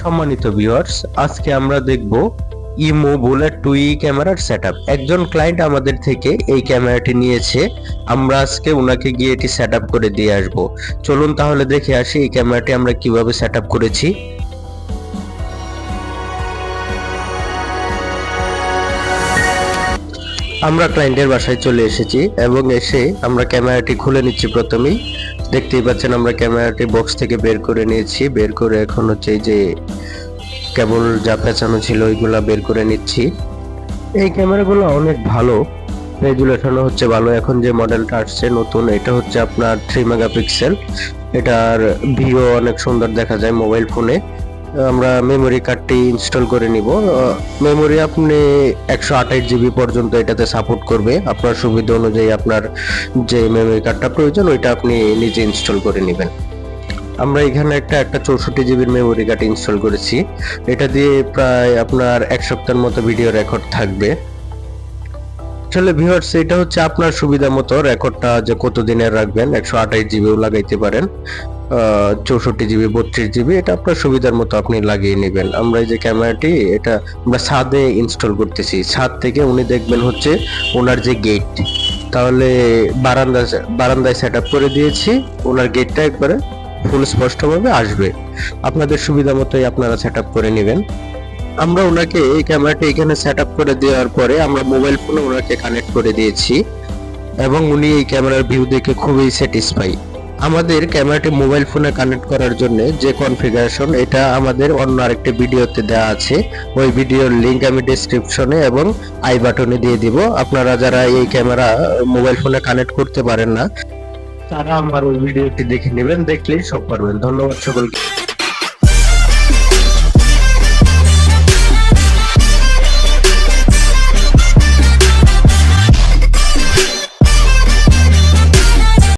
সম্মানিত ভিউয়ার্স আজকে আমরা দেখব ইমো বুলেট টুই ক্যামেরার সেটআপ একজন ক্লায়েন্ট আমাদের থেকে এই ক্যামেরাটি নিয়েছে, আমরা আজকে ওনাকে গিয়ে এটি সেটআপ করে দিয়ে আসব। চলুন তাহলে দেখে আসি এই ক্যামেরাটি আমরা কীভাবে সেটআপ করেছি। আমরা ক্লায়েন্টের বাসায় চলে এসেছি এবং এসে আমরা ক্যামেরাটি খুলে নিচ্ছি প্রথমেই। দেখতেই পাচ্ছেন আমরা ক্যামেরাটি বক্স থেকে বের করে নিয়েছি। বের করে এখন হচ্ছে যে কেবল যা পেঁচানো ছিল ওইগুলা বের করে নিচ্ছি। এই ক্যামেরাগুলো অনেক ভালো। রেজুলেশনও হচ্ছে ভালো। এখন যে মডেলটা আসছে নতুন, এটা হচ্ছে আপনার থ্রি মেগাপিক্সেল এটার ভিও অনেক সুন্দর দেখা যায় মোবাইল ফোনে আমরা মেমোরি কার্ডটি ইনস্টল করে নিব। মেমোরি আপনি একশো আঠাইশ জিবি পর্যন্ত এটাতে সাপোর্ট করবে। আপনার সুবিধা অনুযায়ী আপনার যে মেমোরি কার্ডটা প্রয়োজন, ওইটা আপনি নিজে ইনস্টল করে নেবেন। আমরা এখানে একটা একটা চৌষট্টি জিবির মেমোরি কার্ড ইনস্টল করেছি। এটা দিয়ে প্রায় আপনার এক সপ্তাহের মতো ভিডিও রেকর্ড থাকবে। আসলে ভিউয়ার্স এটা হচ্ছে আপনার সুবিধা মতো রেকর্ডটা যে কত দিনের রাখবেন? একশো আঠাশ জিবিও লাগাইতে পারেন। চৌষট্টি জিবি বত্রিশ জিবি এটা আপনার সুবিধার মতো আপনি লাগিয়ে নেবেন। আমরা এই যে ক্যামেরাটি, এটা আমরা ছাদে ইনস্টল করতেছি। ছাদ থেকে উনি দেখবেন হচ্ছে ওনার যে গেট তাহলে বারান্দা, বারান্দায় সেট আপ করে দিয়েছি। ওনার গেটটা একবারে ফুল স্পষ্টভাবে আসবে। আপনাদের সুবিধা মতোই আপনারা সেট আপ করে নেবেন। আমরা ওনাকে এই ক্যামেরাটি এখানে সেট করে দেওয়ার পরে আমরা মোবাইল ফোনে ওনাকে কানেক্ট করে দিয়েছি এবং উনি এই ক্যামেরার ভিউ দেখে খুবই স্যাটিসফাই আমাদের ক্যামেরাটি মোবাইল ফোনে কানেক্ট করার জন্য যে কনফিগারেশন এটা আমাদের অন্য আরেকটি ভিডিওতে দেওয়া আছে। ওই ভিডিওর লিংক আমি ডেসক্রিপশনে এবং আই বাটনে দিয়ে দিব। আপনারা যারা এই ক্যামেরা মোবাইল ফোনে কানেক্ট করতে পারেন না, তারা আমার ওই ভিডিওটি দেখে নেবেন, দেখলেই সব পারবেন। ধন্যবাদ সকলকে।